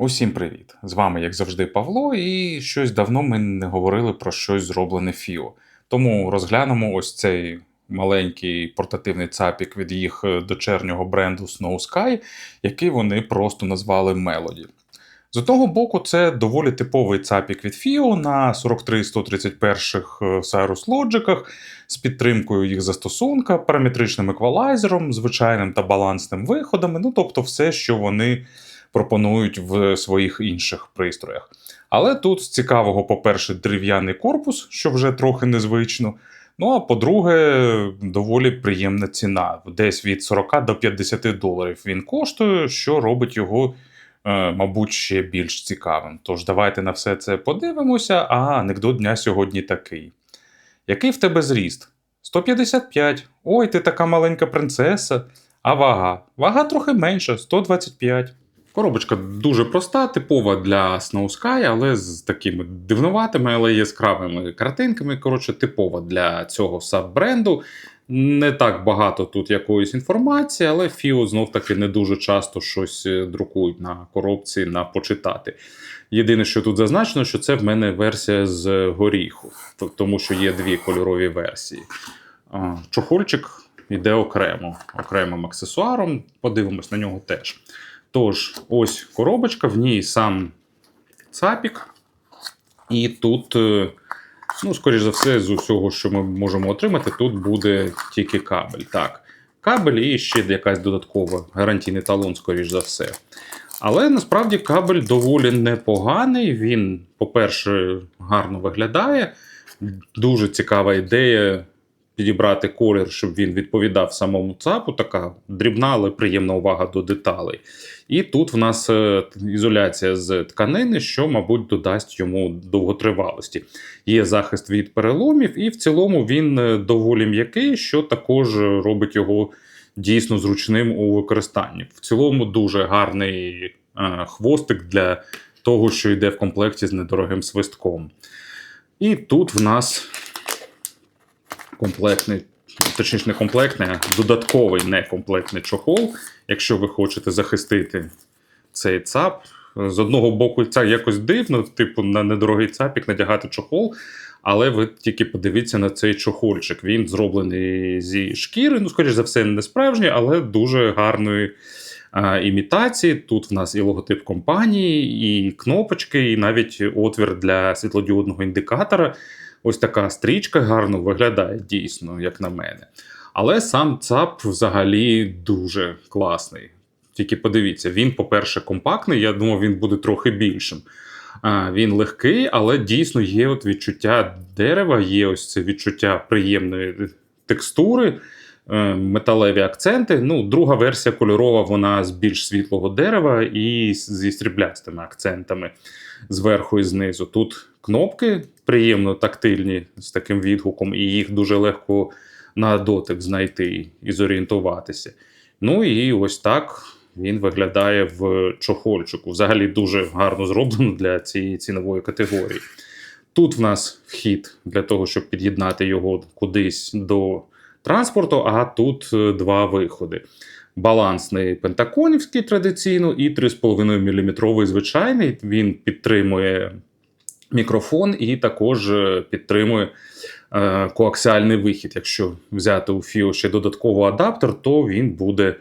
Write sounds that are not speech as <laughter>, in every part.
Усім привіт! З вами, як завжди, Павло, і щось давно ми не говорили про щось зроблене Фіо. Тому розглянемо ось цей маленький портативний цапік від їх е, дочернього бренду Snow Sky, який вони просто назвали Melody. З одного боку, це доволі типовий цапік від FIO на 43-131 Cyrus Logic з підтримкою їх застосунка, параметричним еквалайзером, звичайним та балансним виходами, ну тобто все, що вони пропонують в своїх інших пристроях. Але тут з цікавого, по-перше, дерев'яний корпус, що вже трохи незвично. Ну а по-друге, доволі приємна ціна. Десь від 40 до 50 доларів він коштує, що робить його, е, мабуть, ще більш цікавим. Тож давайте на все це подивимося, а анекдот дня сьогодні такий. Який в тебе зріст? 155. Ой, ти така маленька принцеса. А вага? Вага трохи менша, 125. Коробочка дуже проста, типова для Snow Sky, але з такими дивнуватими, але яскравими картинками. Коротше, типова для цього саб-бренду. Не так багато тут якоїсь інформації, але FIO знов таки не дуже часто щось е, друкують на коробці на почитати. Єдине, що тут зазначено, що це в мене версія з горіху, тому що є дві кольорові версії. Чохольчик йде окремо, окремим аксесуаром. Подивимось на нього теж. Тож, ось коробочка, в ній сам цапік. І тут, е, ну, скоріш за все, з усього, що ми можемо отримати, тут буде тільки кабель. Так, кабель і ще якась додаткова гарантійний талон, скоріш за все. Але насправді кабель доволі непоганий. Він, по-перше, гарно виглядає. Дуже цікава ідея підібрати колір, щоб він відповідав самому ЦАПу. Така дрібна, але приємна увага до деталей. І тут в нас е, ізоляція з тканини, що, мабуть, додасть йому довготривалості. Є захист від переломів, і в цілому він е, доволі м'який, що також робить його дійсно зручним у використанні. В цілому дуже гарний е, хвостик для того, що йде в комплекті з недорогим свистком. І тут в нас комплектний, точніше, не комплектний, а додатковий некомплектний чохол, якщо ви хочете захистити цей ЦАП. З одного боку, це якось дивно, типу, на недорогий цапік надягати чохол. Але ви тільки подивіться на цей чохольчик. Він зроблений зі шкіри, ну, скоріш за все, не справжній, але дуже гарної а, імітації. Тут в нас і логотип компанії, і кнопочки, і навіть отвір для світлодіодного індикатора. Ось така стрічка гарно виглядає, дійсно, як на мене. Але сам ЦАП взагалі дуже класний. Тільки подивіться, він, по-перше, компактний. Я думав, він буде трохи більшим. А, Він легкий, але дійсно є от відчуття дерева, є ось це відчуття приємної текстури, е, металеві акценти. Ну, Друга версія кольорова, вона з більш світлого дерева і зі стріблястими акцентами зверху і знизу. Тут кнопки приємно тактильні з таким відгуком, і їх дуже легко на дотик знайти і зорієнтуватися. Ну і ось так він виглядає в чохольчику. Взагалі дуже гарно зроблено для цієї цінової категорії. Тут в нас вхід для того, щоб під'єднати його кудись до транспорту, а тут е, два виходи. Балансний пентаконівський традиційно і 3,5 мм звичайний. Він підтримує мікрофон і також е, підтримує е, коаксіальний вихід. Якщо взяти у FIO ще додатковий адаптер, то він буде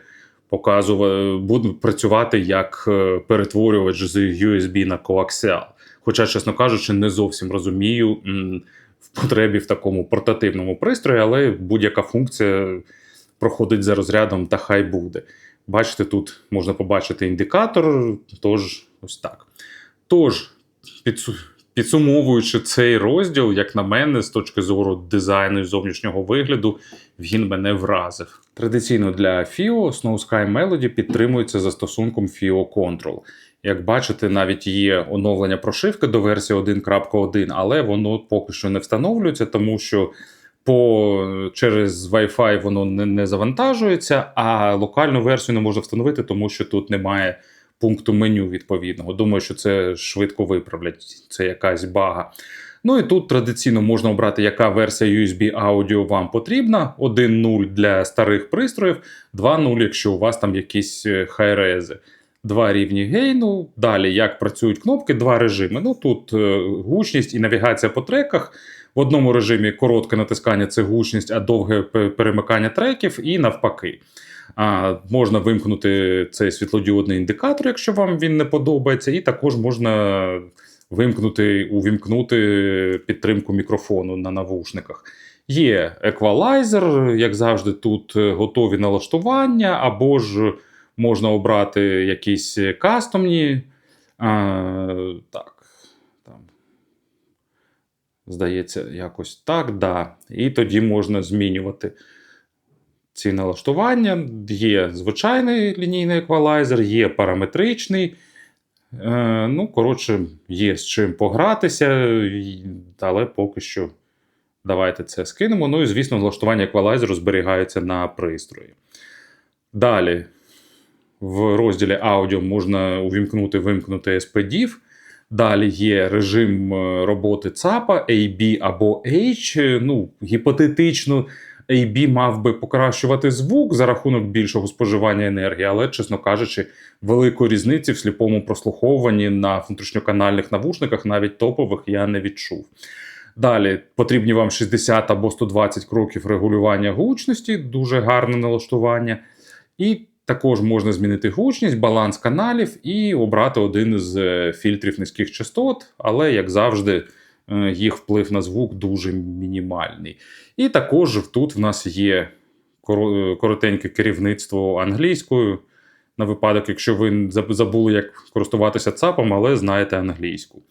показувати, буде працювати як е, перетворювач з USB на коаксіал. Хоча, чесно кажучи, не зовсім розумію в потребі в такому портативному пристрої, але будь-яка функція проходить за розрядом, та хай буде. Бачите, тут можна побачити індикатор, тож ось так. Тож, підсумовуючи цей розділ, як на мене, з точки зору дизайну і зовнішнього вигляду, він мене вразив. Традиційно для FIO Snow Sky Melody підтримується застосунком FIO Control. Як бачите, навіть є оновлення прошивки до версії 1.1, але воно поки що не встановлюється, тому що по, через Wi-Fi воно не, завантажується, а локальну версію не можна встановити, тому що тут немає пункту меню відповідного. Думаю, що це швидко виправлять. Це якась бага. Ну і тут традиційно можна обрати, яка версія USB аудіо вам потрібна. 1.0 для старих пристроїв, 2.0, якщо у вас там якісь е, хай-рези. два рівні гейну. Далі, як працюють кнопки, два режими. Ну тут е, гучність і навігація по треках. В одному режимі коротке натискання це гучність, а довге перемикання треків, і навпаки. А, можна вимкнути цей світлодіодний індикатор, якщо вам він не подобається, і також можна вимкнути, увімкнути підтримку мікрофону на навушниках. Є еквалайзер, як завжди, тут е, готові налаштування, або ж можна обрати якісь кастомні. А, так, там. Здається, якось так, да. І тоді можна змінювати ці налаштування. Є звичайний лінійний еквалайзер, є параметричний. Е, ну, коротше, є з чим погратися, але поки що давайте це скинемо. Ну і, звісно, налаштування еквалайзеру зберігається на пристрої. Далі, в розділі аудіо можна увімкнути вимкнути SPDIF. Далі є режим е, роботи ЦАПа, AB або H. Е, Ну, гіпотетично, AB мав би покращувати звук за рахунок більшого споживання енергії, але, чесно кажучи, великої різниці в сліпому прослуховуванні на внутрішньоканальних навушниках, навіть топових, я не відчув. Далі потрібні вам 60 або 120 кроків регулювання гучності, дуже гарне налаштування. І також можна змінити гучність, баланс каналів і обрати один з е, фільтрів низьких частот, але, як завжди, їх вплив на звук дуже мінімальний. І також тут в нас є е, коротеньке керівництво англійською. На випадок, якщо ви забули, як користуватися ЦАПом, але знаєте англійську.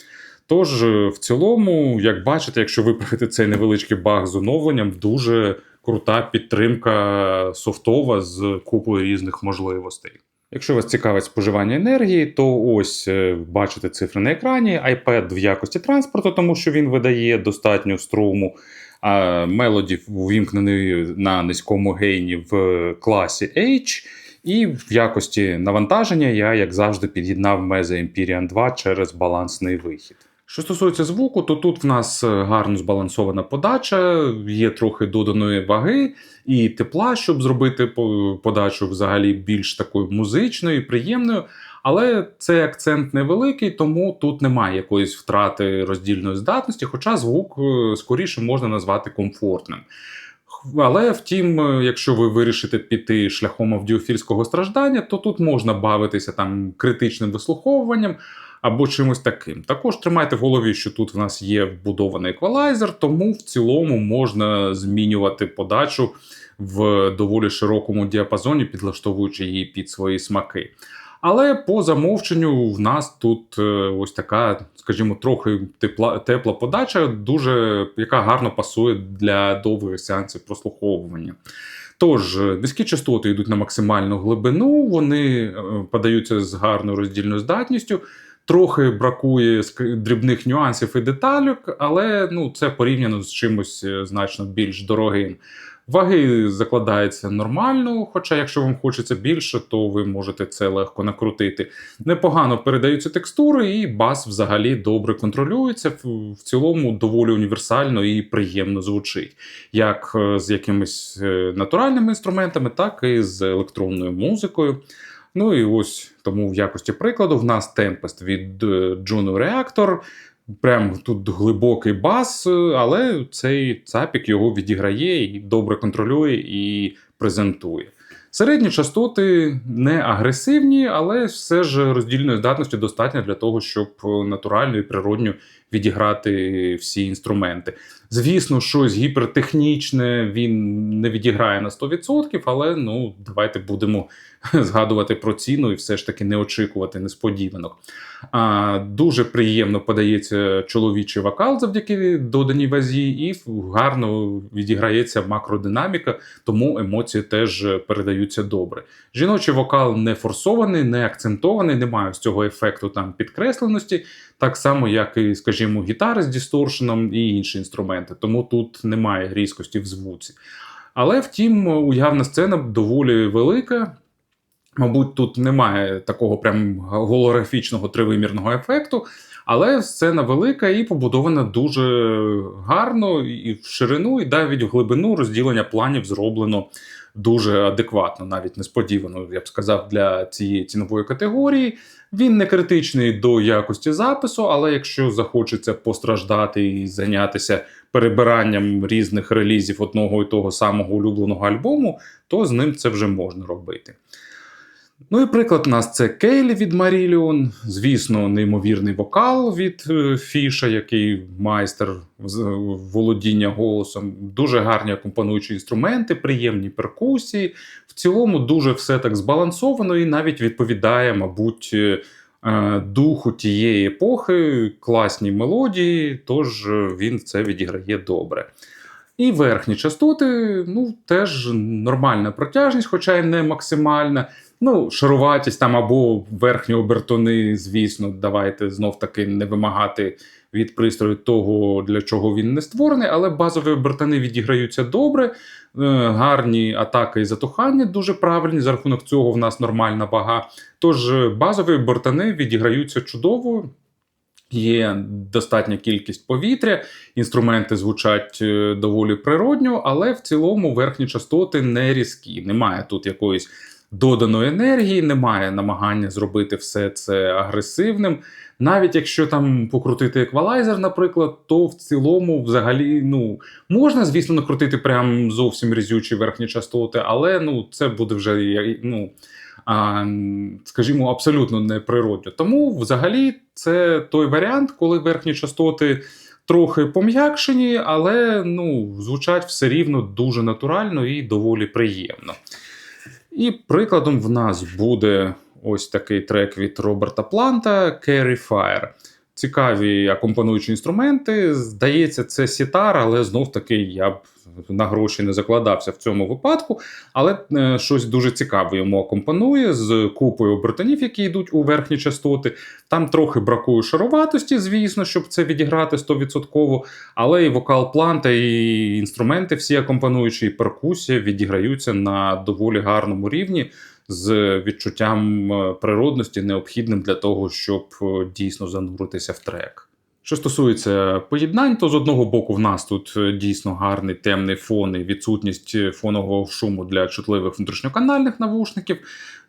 Тож, е, в цілому, як бачите, якщо виправити цей невеличкий баг з оновленням, дуже крута підтримка софтова з купою різних можливостей. Якщо вас цікавить споживання енергії, то ось е, бачите цифри на екрані. iPad в якості транспорту, тому що він видає достатньо струму. А Melody увімкнений на низькому гейні в класі H. І в якості навантаження я, як завжди, під'єднав мези Empyrean 2 через балансний вихід. Що стосується звуку, то тут в нас е, гарно збалансована подача, є трохи доданої ваги і тепла, щоб зробити подачу взагалі більш такою музичною, приємною. Але цей акцент невеликий, тому тут немає якоїсь втрати роздільної здатності, хоча звук е, скоріше можна назвати комфортним. Але втім, е, якщо ви вирішите піти шляхом аудіофільського страждання, то тут можна бавитися там критичним вислуховуванням або чимось таким. Також тримайте в голові, що тут в нас є вбудований еквалайзер, тому в цілому можна змінювати подачу в доволі широкому діапазоні, підлаштовуючи її під свої смаки. Але по замовченню в нас тут е, ось така, скажімо, трохи тепла, тепла подача, дуже яка гарно пасує для довгих сеансів прослуховування. Тож, е, низькі частоти йдуть на максимальну глибину, вони е, подаються з гарною роздільною здатністю. Трохи бракує дрібних нюансів і деталюк, але ну, це порівняно з чимось е, значно більш дорогим. Ваги закладаються нормально, хоча, якщо вам хочеться більше, то ви можете це легко накрутити. Непогано передаються текстури, і бас взагалі добре контролюється. В, в цілому доволі універсально і приємно звучить, як е, з якимись е, натуральними інструментами, так і з електронною музикою. Ну і ось тому в якості прикладу в нас Tempest від е, Juno Reactor. Прям тут глибокий бас, е, але цей цапік його відіграє і добре контролює і презентує. Середні частоти не агресивні, але все ж роздільної здатності достатньо для того, щоб натурально і природньо відіграти всі інструменти. Звісно, щось гіпертехнічне він не відіграє на 100%, але ну давайте будемо <laughs> згадувати про ціну і все ж таки не очікувати несподіванок. А, дуже приємно подається чоловічий вокал завдяки доданій вазі, і гарно відіграється макродинаміка, тому емоції теж передаються добре. Жіночий вокал не форсований, не акцентований, немає з цього ефекту там підкресленості, так само, як і, скажімо, гітари з дісторшеном і інші інструменти. Тому тут немає різкості в звуці. Але втім, уявна сцена доволі велика. Мабуть, тут немає такого прям голографічного тривимірного ефекту, Але сцена велика і побудована дуже гарно, і в ширину, і навіть в глибину розділення планів зроблено дуже адекватно, навіть несподівано, я б сказав, для цієї цінової категорії. Він не критичний до якості запису, але якщо захочеться постраждати і зайнятися перебиранням різних релізів одного і того самого улюбленого альбому, то з ним це вже можна робити. Ну і приклад у нас це Кейлі від Маріліон. Звісно, неймовірний вокал від е, Фіша, який майстер з- володіння голосом. Дуже гарні акомпануючі інструменти, приємні перкусії. В цілому дуже все так збалансовано і навіть відповідає, мабуть, е, е, духу тієї епохи, класні мелодії, тож е, він це відіграє добре. І верхні частоти, ну, теж нормальна протяжність, хоча й не максимальна. Ну, шаруватість там або верхні обертони, звісно, давайте знов таки не вимагати від пристрою того, для чого він не створений, але базові обертони відіграються добре, е, гарні атаки і затухання дуже правильні. За рахунок цього в нас нормальна вага. Тож е, базові обертони відіграються чудово. Є достатня кількість повітря, інструменти звучать е, доволі природньо, але в цілому верхні частоти не різкі. Немає тут якоїсь доданої енергії, немає намагання зробити все це агресивним. Навіть якщо там покрутити еквалайзер, наприклад, то в цілому взагалі ну можна, звісно, накрутити прям зовсім різючі верхні частоти, але ну це буде вже ну, скажімо, абсолютно неприродно. Тому взагалі це той варіант, коли верхні частоти трохи пом'якшені, але ну, звучать все рівно дуже натурально і доволі приємно. І прикладом в нас буде ось такий трек від Роберта Планта Carry Fire. Цікаві акомпануючі інструменти. Здається, це сітар, але знов таки я б на гроші не закладався в цьому випадку. Але е, щось дуже цікаве йому акомпанує з купою обертонів, які йдуть у верхні частоти. Там трохи бракує шаруватості, звісно, щоб це відіграти 100%. Але і вокал планта, і інструменти, всі акомпануючі, і перкусія відіграються на доволі гарному рівні з відчуттям е, природності, необхідним для того, щоб е, дійсно зануритися в трек. Що стосується поєднань, то з одного боку в нас тут е, дійсно гарний темний фон і відсутність фонового шуму для чутливих внутрішньоканальних навушників.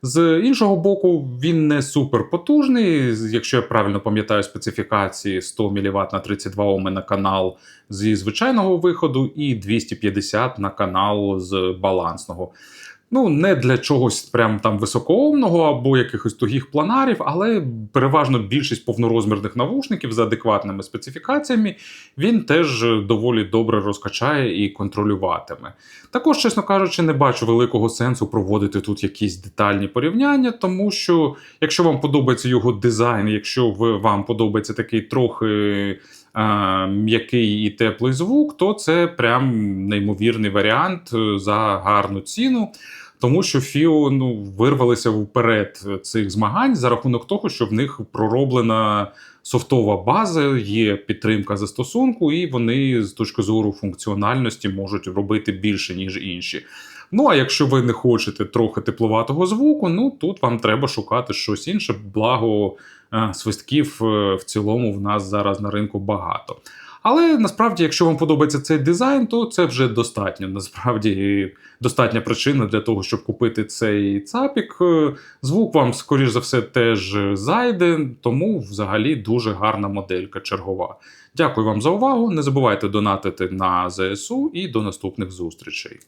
З іншого боку, він не супер потужний. Якщо я правильно пам'ятаю специфікації 100 мВт на 32 Ом на канал зі звичайного виходу, і 250 на канал з балансного. Ну, не для чогось прям там високоомного або якихось тугих планарів, але переважно більшість повнорозмірних навушників з адекватними специфікаціями він теж доволі добре розкачає і контролюватиме. Також, чесно кажучи, не бачу великого сенсу проводити тут якісь детальні порівняння, тому що якщо вам подобається його дизайн, якщо вам подобається такий трохи е, м'який і теплий звук, то це прям неймовірний варіант е, за гарну ціну. Тому що Фіо ну, вирвалися вперед цих змагань за рахунок того, що в них пророблена софтова база, є підтримка застосунку, і вони з точки зору функціональності можуть робити більше, ніж інші. Ну а якщо ви не хочете трохи тепловатого звуку, ну тут вам треба шукати щось інше. Благо е, свистків е, в цілому в нас зараз на ринку багато. Але насправді, якщо вам подобається цей дизайн, то це вже достатньо. Насправді достатня причина для того, щоб купити цей цапік. Е, Звук вам, скоріш за все, теж зайде, тому взагалі дуже гарна моделька чергова. Дякую вам за увагу. Не забувайте донатити на ЗСУ і до наступних зустрічей.